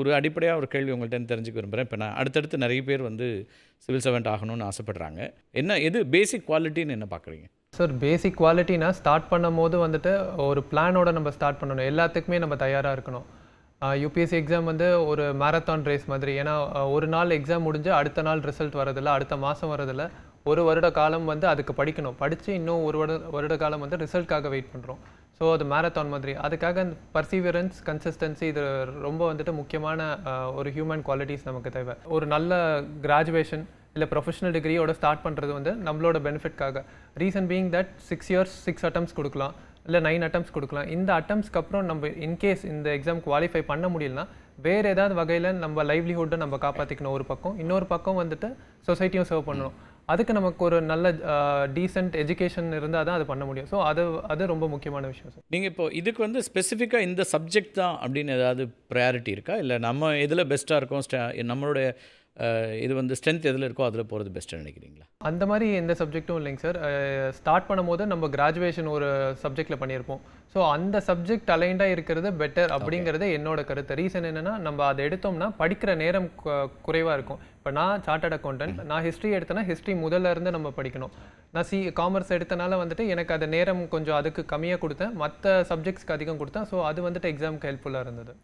ஒரு அடிப்படையாக ஒரு கேள்வி உங்கள்கிட்ட தெரிஞ்சுக்க விரும்புகிறேன் இப்போ நான் அடுத்தடுத்து நிறைய பேர் வந்து சிவில் சர்வெண்ட் ஆகணும்னு ஆசைப்படுறாங்க. என்ன எது பேசிக் குவாலிட்டின்னு என்ன பார்க்குறீங்க சார் பேசிக் குவாலிட்டினா ஸ்டார்ட் பண்ணும் போது வந்துட்டு ஒரு பிளானோட நம்ம ஸ்டார்ட் பண்ணணும். எல்லாத்துக்குமே நம்ம தயாராக இருக்கணும். யூபிஎஸ்சி எக்ஸாம் வந்து ஒரு மேரத்தான் ரேஸ் மாதிரி. ஏன்னா ஒரு நாள் எக்ஸாம் முடிஞ்சு அடுத்த நாள் ரிசல்ட் வரதில்லை அடுத்த மாதம் வரதில்லை ஒரு வருட காலம் வந்து அதுக்கு படிக்கணும். படித்து இன்னும் ஒரு வருட வருட காலம் வந்து ரிசல்ட்காக வெயிட் பண்ணுறோம் ஸோ அது மேரத்தான் மாதிரி. அதுக்காக பர்சீவியரன்ஸ் கன்சிஸ்டன்சி இது ரொம்ப வந்துட்டு முக்கியமான ஒரு ஹியூமன் குவாலிட்டிஸ் நமக்கு தேவை. ஒரு நல்ல கிராஜுவேஷன் இல்லை ப்ரொஃபஷனல் டிகிரியோட ஸ்டார்ட் பண்ணுறது வந்து நம்மளோட பெனிஃபிட்காக reason being that six years six attempts கொடுக்கலாம். இல்லை நைன் அட்டம்ஸ் கொடுக்கலாம். இந்த அட்டம்ஸ்க்கு அப்புறம் நம்ம இன்கேஸ் இந்த எக்ஸாம் குவாலிஃபை பண்ண முடியலனா வேறு ஏதாவது வகையில் நம்ம லைவ்லிஹுட்டை நம்ம காப்பாற்றிக்கணும் ஒரு பக்கம். இன்னொரு பக்கம் வந்துட்டு சொசைட்டியும் சர்வ் பண்ணணும். அதுக்கு நமக்கு ஒரு நல்ல டீசென்ட் எஜுகேஷன் இருந்தால் தான் அது பண்ண முடியும். ஸோ அது அது ரொம்ப முக்கியமான விஷயம் சார் நீங்கள் இப்போ இதுக்கு வந்து ஸ்பெசிஃபிக்காக இந்த சப்ஜெக்ட் தான் அப்படின்னு ஏதாவது ப்ரையாரிட்டி இருக்கா? இல்லை நம்ம எதில் பெஸ்ட்டாக இருக்கோம்? ஸ்ட- நம்மளுடைய இது வந்து ஸ்ட்ரென்த் எதில் இருக்கோ அதில் போகிறது பெஸ்ட்டாக நினைக்கிறீங்களா? அந்த மாதிரி எந்த சப்ஜெக்ட்டும் இல்லைங்க சார் ஸ்டார்ட் பண்ணும்போது நம்ம கிராஜுவேஷன் ஒரு சப்ஜெக்டில் பண்ணியிருப்போம். ஸோ அந்த சப்ஜெக்ட் அலைண்டாக இருக்கிறது பெட்டர் அப்படிங்கிறது என்னோட கருத்து. ரீசன் என்னென்னா நம்ம அதை எடுத்தோம்னா படிக்கிற நேரம் குறைவாக இருக்கும். இப்போ நான் சார்ட்டர்ட் அக்கௌண்டன்ட் நான் ஹிஸ்ட்ரி எடுத்தேன்னா ஹிஸ்ட்ரி முதல்ல இருந்து நம்ம படிக்கணும். நான் சி காமர்ஸ் எடுத்தனால வந்துட்டு எனக்கு அது நேரம் கொஞ்சம் அதுக்கு கம்மியாக கொடுத்தேன். மற்ற சப்ஜெக்ட்ஸ்க்கு அதிகம் கொடுத்தேன். ஸோ அது வந்துட்டு எக்ஸாமுக்கு ஹெல்ப்ஃபுல்லாக இருந்தது.